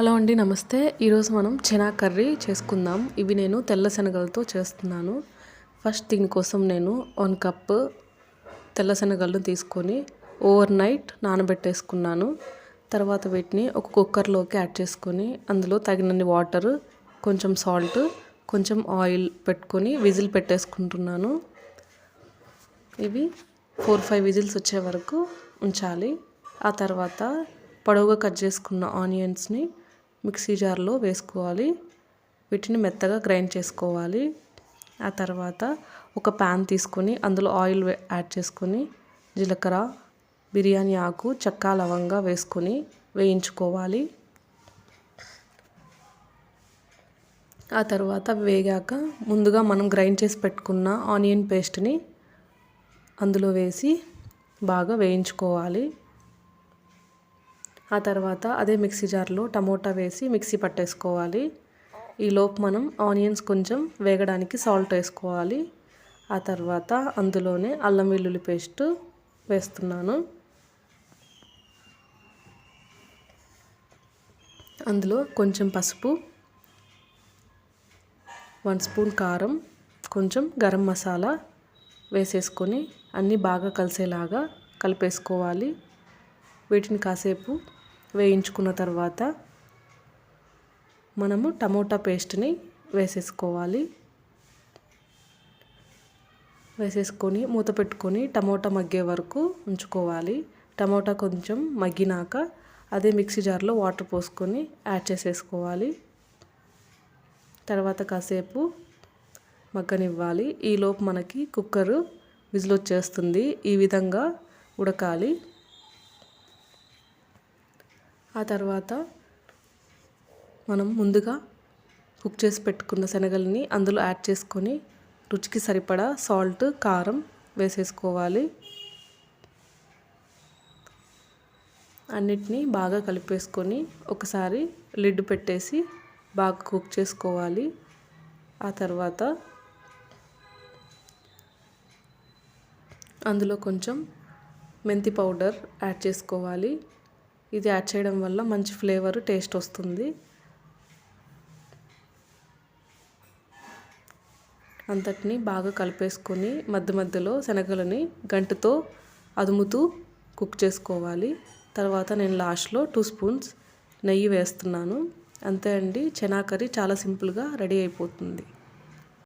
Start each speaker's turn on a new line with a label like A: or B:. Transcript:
A: Hello అండి నమస్తే. ఈరోజు మనం చెనా కర్రీ చేసుకుందాం. ఇవి నేను తెల్ల శనగలతో చేస్తున్నాను. ఫస్ట్ దీనికోసం నేను వన్ కప్ తెల్ల శనగలను తీసుకొని ఓవర్ నైట్ నానబెట్టేసుకున్నాను. తర్వాత వీటిని ఒక కుక్కర్లోకి యాడ్ చేసుకొని అందులో తగినన్ని వాటర్ కొంచెం సాల్ట్ కొంచెం ఆయిల్ పెట్టుకొని విజిల్ పెట్టేసుకుంటున్నాను. ఇవి ఫోర్ ఫైవ్ విజిల్స్ వచ్చే వరకు ఉంచాలి. ఆ తర్వాత పొడవుగా కట్ చేసుకున్న ఆనియన్స్ని మిక్సీ జార్లో వేసుకోవాలి. వీటిని మెత్తగా గ్రైండ్ చేసుకోవాలి. ఆ తర్వాత ఒక ప్యాన్ తీసుకొని అందులో ఆయిల్ యాడ్ చేసుకొని జీలకర్ర బిర్యానీ ఆకు చెక్క లవంగా వేసుకొని వేయించుకోవాలి. ఆ తర్వాత వేగాక ముందుగా మనం గ్రైండ్ చేసి పెట్టుకున్న ఆనియన్ పేస్ట్ని అందులో వేసి బాగా వేయించుకోవాలి. ఆ తర్వాత అదే మిక్సీ జార్లో టమోటా వేసి మిక్సీ పట్టేసుకోవాలి. ఈలోపు మనం ఆనియన్స్ కొంచెం వేగడానికి సాల్ట్ వేసుకోవాలి. ఆ తర్వాత అందులోనే అల్లం వెల్లుల్లి పేస్ట్ వేస్తున్నాను. అందులో కొంచెం పసుపు వన్ స్పూన్ కారం కొంచెం గరం మసాలా వేసేసుకొని అన్నీ బాగా కలిసేలాగా కలిపేసుకోవాలి. వీటిని కాసేపు వేయించుకున్న తర్వాత మనము టమోటా పేస్ట్ని వేసేసుకోవాలి. వేసేసుకొని మూత పెట్టుకొని టమోటా మగ్గే వరకు ఉంచుకోవాలి. టమోటా కొంచెం మగ్గినాక అదే మిక్సీ జార్లో వాటర్ పోసుకొని యాడ్ చేసేసుకోవాలి. తర్వాత కాసేపు మగ్గనివ్వాలి. ఈలోపు మనకి కుక్కరు విజిల్ వచ్చేస్తుంది. ఈ విధంగా ఉడకాలి. ఆ తర్వాత మనం ముందుగా కుక్ చేసి పెట్టుకున్న శనగల్ని అందులో యాడ్ చేసుకొని రుచికి సరిపడా సాల్ట్ కారం వేసేసుకోవాలి. అన్నిటినీ బాగా కలిపేసుకొని ఒకసారి లిడ్ పెట్టేసి బాగా కుక్ చేసుకోవాలి. ఆ తర్వాత అందులో కొంచెం మెంతి పౌడర్ యాడ్ చేసుకోవాలి. ఇది యాడ్ చేయడం వల్ల మంచి ఫ్లేవర్ టేస్ట్ వస్తుంది. అంతటిని బాగా కలిపేసుకొని మధ్య మధ్యలో శనగలని గంటతో అదుముతూ కుక్ చేసుకోవాలి. తర్వాత నేను లాస్ట్లో టూ స్పూన్స్ నెయ్యి వేస్తున్నాను. అంతే అండి చెనా కర్రీ చాలా సింపుల్గా రెడీ అయిపోతుంది.